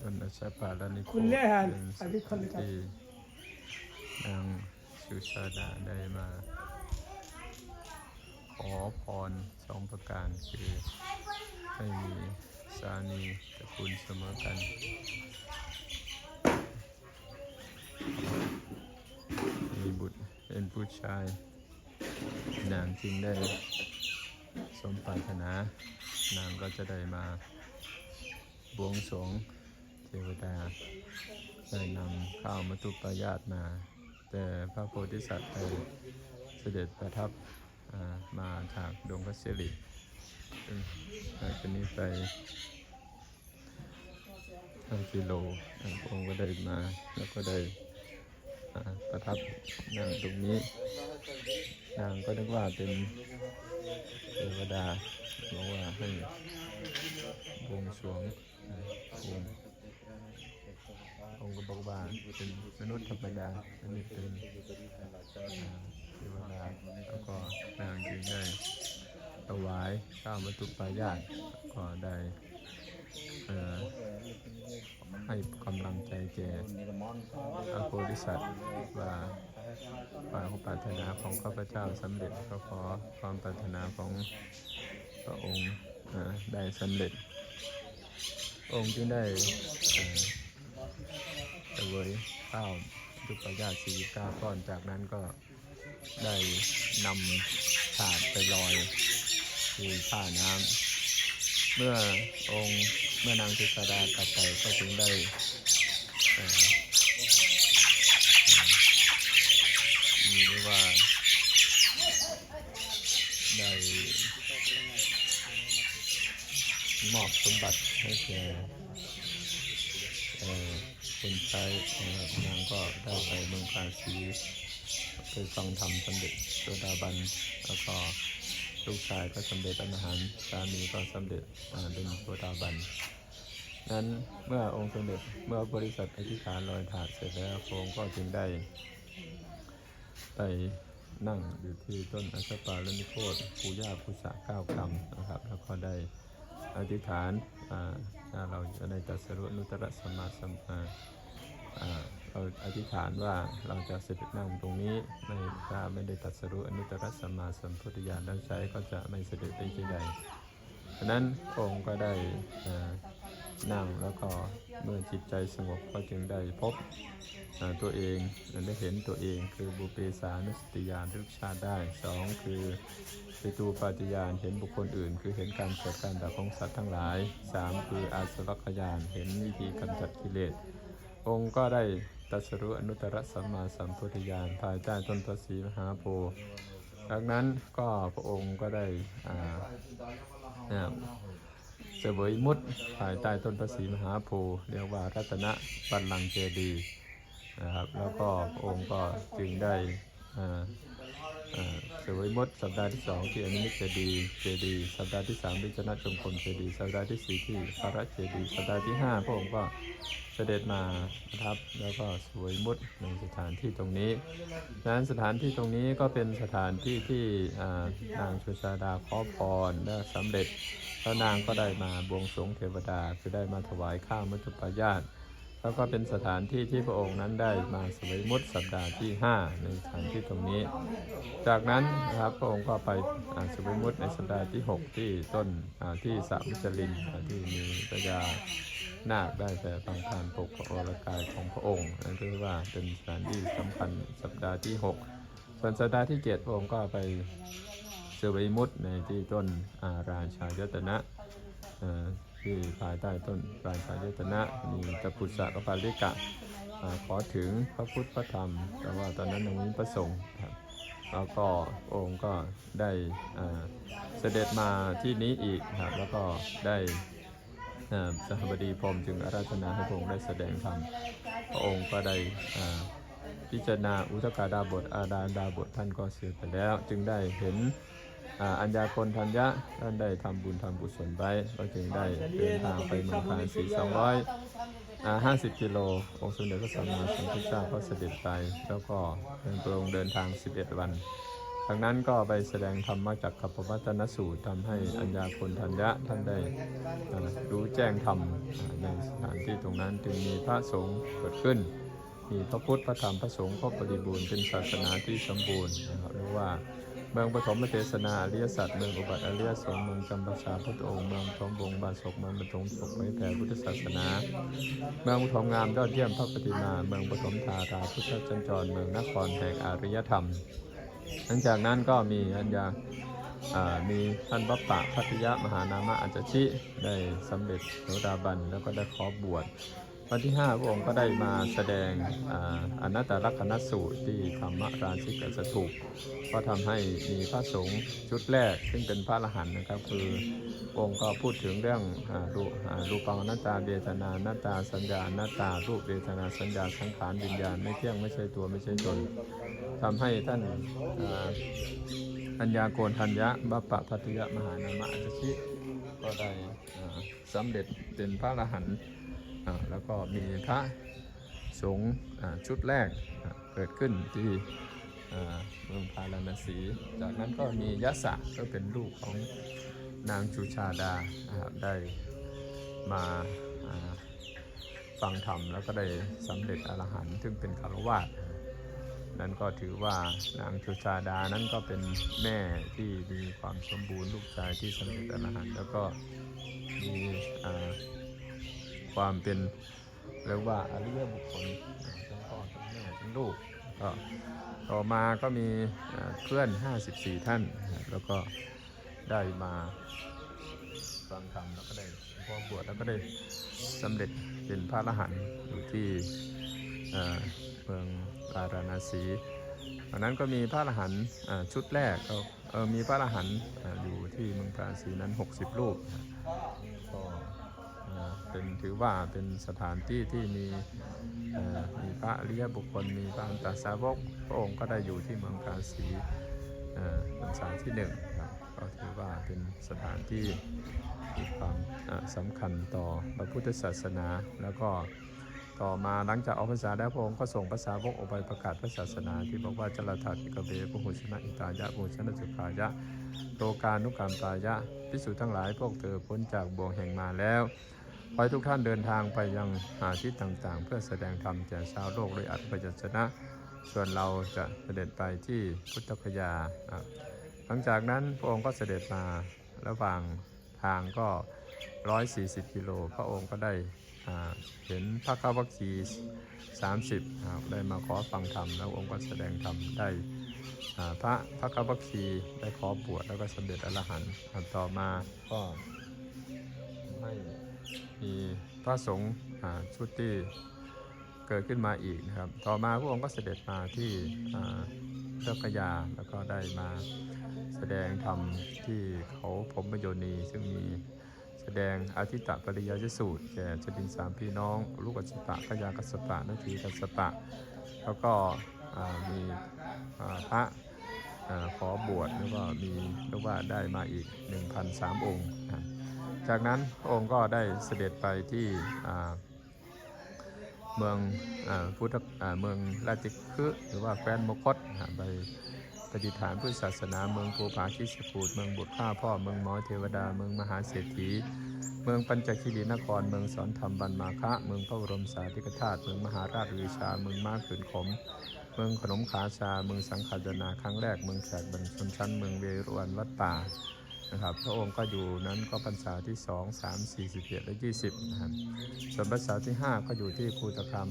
ต้นอาชาปาลานิโคคุณเนี่ยฮะเป็นอันนี้คนเลยครับที่นางสุชาดาได้มา ขอพรสองประการคือให้มีสามีตระกูลเสมอกันมีบุตรเป็นผู้ชายนางจึงได้สมปรารถนา นางก็จะได้มาบวงสรวง เทวดาได้นำข้าวมัตุปายาตมา แต่พระโพธิสัตว์ได้เสด็จประทับมาจากดงกเสลิซึ่งจากนี้ไปห้ากิโลพระองค์ก็ได้มาแล้วก็ได้ประทับนั่งตรงนี้ นางก็นึกว่าเป็นเทวดาบอกว่าให้บวงสรวงองค์ บอกว่าเป็นมนุษย์ธรรมดาอันนี้เป็นอ่าเทวดาแล้วก็นางจึงได้ถวายข้าวมัตุปายาตก็ได้ให้กำลังใจแก่พระโพธิสัตว์ว่าความปรารถนาของข้าพเจ้าสำเร็จก็ขอความปรารถนาของพระองค์ได้สำเร็จ องค์จึงได้ สวยข้าวทุประญาสีก้าก้อนจากนั้นก็ได้นำถาดไปลอยที่ท่าน้ำเมื่อองค์เมื่อนางทิสดากลับไปก็จึงได้มีเรียกว่าได้มอบสมบัติให้แก่ คนใช้นะครับนางก็ได้ไปเมืองคาสีเคยฟังธรรมสำเร็จโสดาบัน แล้วก็ลูกชายก็สำเร็จอรหันต์สามีก็สำเร็จเป็นโสดาบัน นั้นเมื่อองค์สมเด็จเมื่อบริษัทอธิษฐานลอยถาดเสร็จแล้วพระองค์ก็จึงได้ไปนั่งอยู่ที่ต้นอัชปาลนิโคตปูย่าภูษาเก้ากรรมนะครับ แล้วก็ได้ อธิษฐานถ้าเราจะได้ตัสรุนุตระสัมมาสัมมาเราอธิษฐานว่าเราจะเสด็จนั่งตรงนี้ไม่ถ้าไม่ได้ตัสรุอนุตตรสัมมาสัมพุทธญาณแล้วใช้ก็จะไม่เสด็จไปที่ใดฉะนั้นองค์ก็ได้ นั่งแล้วก็เมื่อจิตใจสงบก็จึงได้พบตัวเองได้เห็นตัวเองคือบุพเพสานุสติญาณรึกชาติได้สองคือปิตูปาติญาณเห็นบุคคลอื่น คือเห็นการเกิดการดับของสัตว์ทั้งหลายสามคืออาสวัคยานเห็นวิธีกำจัดกิเลสองค์ก็ได้ตัสรู้อนุตตรสัมมาสัมพุทธญาณภายใต้ต้นพระศรีมหาโพธิ์ดังนั้นก็พระองค์ก็ได้อ่า เสวยมุดภายใต้ต้นพระศรีมหาโพธิ์เรียกว่ารัตนบัลลังก์เจดีย์นะครับแล้วก็องค์ก็จึงได้อ่า สวยมดสัปดาห์ที่สองที่อนิมิตเจดีเจดีสัปดาห์ที่สามที่ชนะจงกรมเจดีสัปดาห์ที่สี่ที่พระเจดีสัปดาห์ที่ห้าพระองค์ก็เสด็จมาประทับแล้วก็สวยมดในสถานที่ตรงนี้ดังนั้นสถานที่ตรงนี้ก็เป็นสถานที่ที่นางชุชาดาขอพรและสำเร็จแล้วนางก็ได้มาบวงสรวงเทวดาคือได้มาถวายข้าวมัทุปายาต แล้วก็เป็นสถานที่ที่พระองค์นั้นได้มาสวยมุดสัปดาห์ที่ 5 ในสถานที่ตรงนี้ จากนั้นนะครับพระองค์ก็ไปอ่าสวยมุดในสัปดาห์ที่ 6 ที่ต้นที่สามจลินที่มีพระยานาคได้แต่บางทานปกพระโอรกายของพระองค์นั่นคือว่าเป็นสถานที่สำคัญสัปดาห์ที่ 6 ส่วนสัปดาห์ที่ 7 พระองค์ก็ไปสวยมุดในที่ต้นอาราชายตนะ เอ่อที่ภายใต้ต้นปราชายตนะ มีตะพุสะกปาลิกะขอถึงพระพุทธพระธรรม แต่ว่าตอนนั้นยังมีพระสงฆ์ครับแล้วก็องค์ก็ได้เสด็จมาที่นี้อีกครับแล้วก็ได้สหบดีพรมจึงอาราธนาให้พระองค์ได้แสดงธรรมพระองค์ก็ได้พิจารณาอุทกาดาบทอาดาดาบทท่านก็เสียไปแล้ว จึงได้เห็น อัญญาคนทัญญะท่านได้ทำบุญทำกุศลไว้ก็จึงได้เดินทางไปเมืองคานสี่สองร้อยห้าสิบกิโลองค์สมเด็จพระสัมมาสัมพุทธเจ้าก็เสด็จไปแล้วก็เป็นพระองค์เดินทาง11วันดังนั้นก็ไปแสดงธรรมจากขับปวัตนสูตรทำให้อัญญาคนทัญญะท่านได้รู้แจ้งธรรมในสถานที่ตรงนั้นจึงมีพระสงฆ์เกิดขึ้น มีพระพุทธพระธรรมพระสงฆ์ครบบริบูรณ์เป็นศาสนาที่สมบูรณ์นะครับเรียกว่า เมืองปฐมเทศนาอริยสัจเมืองอุบัติอริยสงฆ์เมืองจำปาสาพุทธองค์เมืองทองบงบาศกเมืองบรรทมศกไว้แผ่พุทธศาสนา เมืองปฐมงามยอดเยี่ยมพระปฏิมา เมืองปฐมธาราพุทธจันจรเมืองนครแห่งอารยธรรม หลังจากนั้นก็มีอัญญามีท่านวัปปะพัทยมหานามะอัจฉริได้สำเร็จโสดาบันแล้วก็ได้ขอบวช วันที่5พระองค์ก็ได้มาแสดงออนัตตลักษณสูตรที่ธรรมราชิกสถูปก็ทำให้มีพระสงฆ์ชุดแรก ซึ่งเป็นพระอรหันต์นะครับ คือองค์ก็พูดถึงเรื่องอรูอ่ารูปังนัตตาเวทนานัตตาสัญญานัตตารูปเวทนาสัญญาสังขารวิญญาณไม่เที่ยงไม่ใช่ตัวไม่ใช่ตนทำให้ท่านอัญญาโกณทัญญะบัปปะพัทยมหานามะอัจฉิก็ได้อ่าสำเร็จเป็นพระอรหันต์ แล้วก็มีพระสงฆ์ชุดแรกเกิดขึ้นที่เมืองพาราณสี จากนั้นก็มียะสะก็เป็นลูกของนางจุชาดาได้มาฟังธรรมแล้วก็ได้สำเร็จอรหันต์ซึ่งเป็นคารวาสนั่นก็ถือว่านางจุชาดานั้นก็เป็นแม่ที่มีความสมบูรณ์ลูกชายที่สำเร็จอรหันต์แล้วก็มี ความเป็นเรียกว่าอริยบุคคลทั้งพ่อทั้งแม่ทั้งลูกก็ต่อมาก็มีเพื่อน 54 ท่าน แล้วก็ได้มาฟังธรรมแล้วก็ได้พอบวชแล้วก็ได้สำเร็จเป็นพระอรหันต์อยู่ที่เมืองปาราณสีตอนนั้นก็มีพระอรหันต์ชุดแรกก็มีพระอรหันต์อยู่ที่เมืองปาราณสีนั้น 60 รูปนะครับก็อ่า เป็นถือว่าเป็นสถานที่ที่มีมีพระอริยบุคคลมีพระอันตสาวกพระองค์ก็ได้อยู่ที่เมืองกาสีเอ่อพรรษาที่หนึ่งครับก็ถือว่าเป็นสถานที่มีความสำคัญต่อพระพุทธศาสนา แล้วก็ต่อมาหลังจากออกพรรษาแล้วพระองค์ก็ส่งภาษาวกออกไปประกาศพระศาสนา ที่บอกว่าจรถาธิกเวปุหุชนะอิตายะปุหุชนะสุขายะโลกานุกรรมตายะพิสุทั้งหลายพวกเธอพ้นจากบ่วงแห่งมาแล้ว ขอให้ทุกท่านเดินทางไปยังหาที่ต่างๆ เพื่อแสดงธรรมแก่ชาวโลกโดยอัตถยัญชนะ ส่วนเราจะเสด็จไปที่พุทธคยา หลังจากนั้นพระองค์ก็เสด็จมาระหว่างทางก็ 140 กิโล พระองค์ก็ได้เห็นพระกาวคี30 ได้มาขอฟังธรรม แล้วองค์ก็แสดงธรรมได้พระพระกัปปคีได้ขอบวชแล้วก็สำเร็จอรหันต์อ่าต่อมาก็ไม่ มีพระสงฆ์ชุดที่เกิดขึ้นมาอีกนะครับ ต่อมาพระองค์ก็เสด็จมาที่เจ้าพระยาแล้วก็ได้มาแสดงธรรมที่เขาผมมโยนีซึ่งมีแสดงอาทิตตปริยยสูตรแก่จดินสามพี่น้อง ลูกกัสสปะพยากัสสปะนาทีกัสสปะ แล้วก็มีพระขอบวชแล้วก็มีเรียกว่าได้มาอีก 1,003 องค์นะ จากนั้นพระองค์ก็ได้เสด็จไปที่เมืองอพุทธเมืองราชคฤห์หรือว่าแคว้นมคตไปปฏิฐานพุทธศาสนาเมืองภูผาคิสกูดเมืองบุตรข้าพ่อเมืองหมอเทวดาเมืองมหาเศรษฐี เมืองปัญจคีรีนคร เมืองสอนธรรมบันมาคะ เมืองพระบรมสารีริกธาตุเมืองมหาราชวิชา เมืองม้าขืนขม เมืองขนมขาชา เมืองสังขารนาครั้งแรก เมืองแขกบันชนชั้น เมืองเวรวันวัดป่า นะครับ พระองค์ก็อยู่นั้นก็พรรษาที่ 2 3 4 1และ 20นะครับส่วนพรรษาที่ 5 ก็อยู่ที่ภูตคาม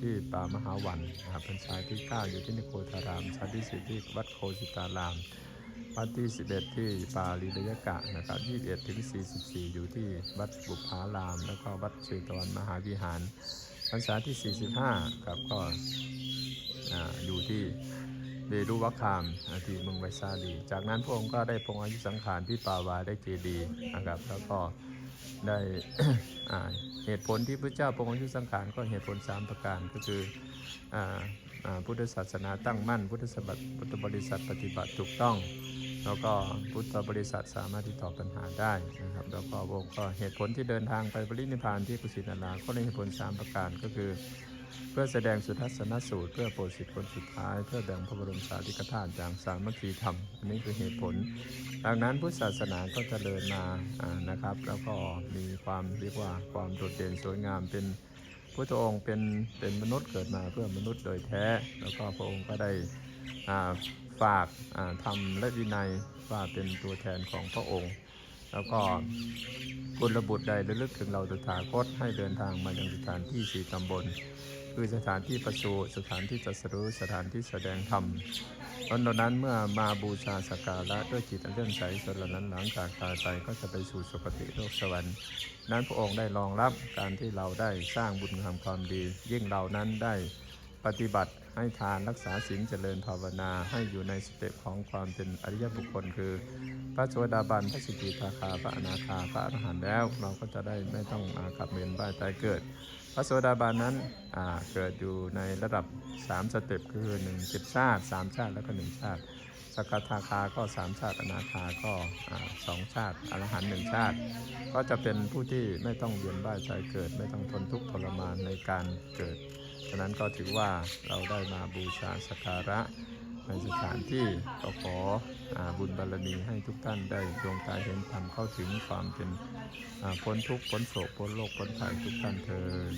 ที่ป่ามหาวันนะครับพรรษาที่ 9 อยู่ที่นิโคธารามพรรษาที่10ที่วัดโคสิตารามวัดที่ 11 ที่ปาลีระยกะนะครับ21ถึง44 อยู่ที่วัดบุพาราม แล้วก็วัดเชตวันมหาวิหารพรรษาที่ 45ครับก็ออยู่ที่ เบรุวัคามอาที่มืองไวซาลีจากนั้นพระองค์ก็ได้ปรงอายุสังขารที่ปาวาได้เจดีย์นะครับ แล้วก็ได้อ่าเหตุผลที่พระเจ้าปรงอายุสังขารก็เหตุผล 3 ประการก็คืออพุทธศาสนาตั้งมั่น พุทธสบัติพุทธบริษัทปฏิบัติถูกต้อง แล้วก็พุทธบริษัทสามารถที่ตอบปัญหาได้นะครับแล้วก็วงก็เหตุผลที่เดินทางไปปรินิพพานที่กุสินาราก็ได้เหตุผล 3 ประการก็คือ เพื่อแสดงสุทัศนสูตร เพื่อโปรดสิทธิผลสุดท้าย เพื่อแบ่งพระบรมสารีริกธาตุอย่างสามัคคีธรรมอันนี้คือเหตุผล ดังนั้นพุทธศาสนาก็จเจริญมานะครับ แล้วก็มีความเรียกว่าความโดดเด่นสวยงามเป็นพุทธองค์เป็นเป็นมนุษย์เกิดมาเพื่อมนุษย์โดยแท้ แล้วก็พระองค์ก็ได้ฝากทำและวินัยว่าเป็นตัวแทนของพระองค์ แล้วก็กุลบุตรใดระลึกถึงเราตถาคตให้เดินทางมายังสถานที่สี่ตำบล คือสถานที่ประสูติสถานที่ตรัสรู้สถานที่แสดงธรรมตอนนั้นเมื่อมาบูชาสักการะด้วยจิตอันเลื่อมใสส่วนเหล่านั้นหลังจากตายไปก็จะไปสู่สุคติโลกสวรรค์นั้นพระองค์ได้รองรับการที่เราได้สร้างบุญงามความดี ยิ่งเรานั้นได้ปฏิบัติให้ทานรักษาศีลเจริญภาวนาให้อยู่ในสเต็ปของความเป็นอริยบุคคล คือ พระโสดาบันพระสกิทาคาพระอนาคาพระอรหันต์แล้ว เราก็จะได้ไม่ต้องมากลับเวียนว่ายตายเกิด พระโสดาบันนั้นเกิดอยู่ในระดับ 3 สเต็ปคือ1จิตชาติ 3 ชาติแล้วก็ 1 ชาติ สกทาคาก็ 3 ชาติ อนาคาก็อ่าสองชาติอรหันต์หนึ่งชาติ ก็จะเป็นผู้ที่ไม่ต้องเวียนว่ายตายเกิด ไม่ต้องทนทุกข์ทรมานในการเกิดฉะนั้นก็ถือว่าเราได้มาบูชาสักการะในสถานที่ก็ขออบุญบารมีให้ทุกท่านได้ดวงตาเห็นธรรมเข้าถึงความเป็นพ้นทุกข์พ้นโศกพ้นโลกพ้นภัยทุกท่านเธอ